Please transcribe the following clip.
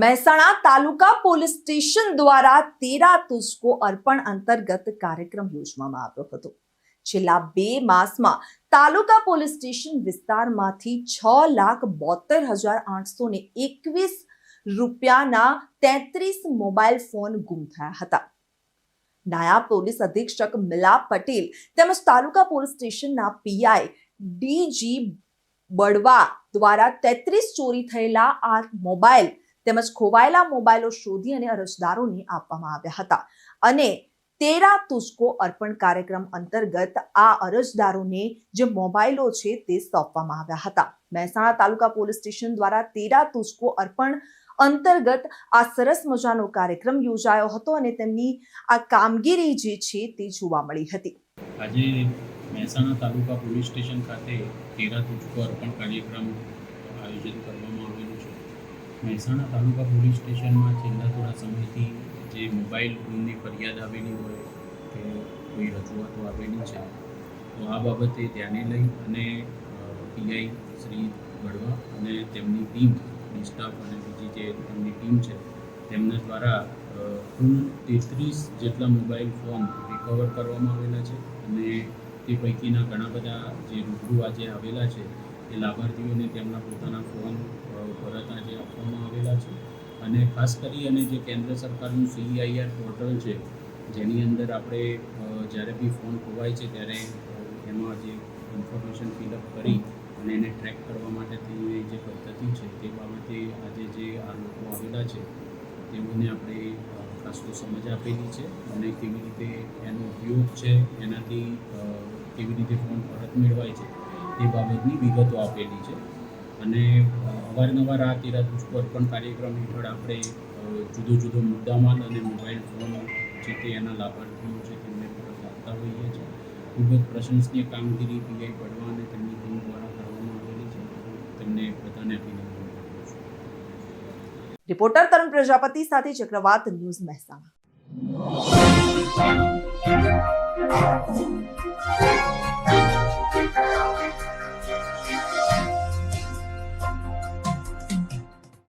મહેસાણા તાલુકા police station દ્વારા તેરા તુસ્કો અર્પણ અંતર્ગત કાર્યક્રમ યોજવામાં આવ્યો હતો. છેલ્લા બે માસમાં તાલુકા પોલીસ સ્ટેશન વિસ્તારમાંથી છ લાખ બોતેર હજાર આઠસો ને એકવીસ રૂપિયાના તેત્રીસ મોબાઈલ ફોન ગુમ થયા હતા. નાયબ પોલીસ અધિક્ષક મિલાપ પટેલ તેમજ તાલુકા પોલીસ સ્ટેશનના પીઆઈ ડીજી બળવા દ્વારા તેત્રીસ ચોરી થયેલા આ મોબાઈલ તેમજ ખોવાયેલા મોબાઈલો શોધી અને અરજદારોને આપવામાં આવ્યા હતા. અને તેરા તુસ્કો અર્પણ કાર્યક્રમ અંતર્ગત આ અરજદારોને જે મોબાઈલો છે તે સોંપવામાં આવ્યા હતા. મહેસાણા તાલુકા પોલીસ સ્ટેશન દ્વારા તેરા તુસ્કો અર્પણ અંતર્ગત આ સરસ મજાનો કાર્યક્રમ યોજાયો હતો અને તેમની આ કામગીરી જે છે તે જોવા મળી હતી. આજે મહેસાણા તાલુકા પોલીસ સ્ટેશન ખાતે તેરા તુચકો અર્પણ કાર્યક્રમ આયોજન કરવામાં આવેલું છે મહેસાણા તાલુકા પોલીસ સ્ટેશનમાં છેલ્લા થોડા સમયથી જે મોબાઈલ ફોનની ફરિયાદ આવેલી હોય કે કોઈ રજૂઆતો આવેલી છે, તો આ બાબતે ધ્યાને લઈ અને પીઆઈ શ્રી ગઢવા અને તેમની ટીમ સ્ટાફ અને બીજી જે તેમની ટીમ છે, તેમના દ્વારા કુલ તેત્રીસ જેટલા મોબાઈલ ફોન રિકવર કરવામાં આવેલા છે અને તે પૈકીના ઘણા બધા જે રૂબરૂ આજે આવેલા છે, એ લાભાર્થીઓને તેમના પોતાના ફોન પરત આજે આપવામાં આવેલા છે અને ખાસ કરી અને જે કેન્દ્ર સરકારનું સીઆઈઆર પોર્ટલ છે, જેની અંદર આપણે જ્યારે બી ફોન ખોવાય છે, ત્યારે એમાં જે ઇન્ફોર્મેશન ફિલઅપ કરી અને એને ટ્રેક કરવા માટેની જે પદ્ધતિ છે, તે બાબતે આજે જે આ લોકો આવેલા છે, તેઓને આપણે ખાસ તો સમજ આપેલી છે અને કેવી રીતે એનો ઉપયોગ છે, એનાથી કેવી રીતે ફોન પરત મેળવાય છે, તે બાબતની વિગતો આપેલી છે. અને અવારનવાર આ તેરા પુષ્પ અર્પણ કાર્યક્રમ હેઠળ આપણે જુદો જુદો મુદ્દામાલ અને મોબાઈલ ફોન જે તે એના લાભાર્થીઓ છે તેમને પરત આપતા હોઈએ છીએ. ખૂબ જ પ્રશંસનીય કામગીરી પીઆઈ પડવા અને તેમની ટીમ દ્વારા કરવામાં આવેલી છે. તેમને બધાને અભિનંદન રિપોર્ટર તરુણ પ્રજાપતિ સાથે ચક્રવાત ન્યૂઝ મહેસાણા.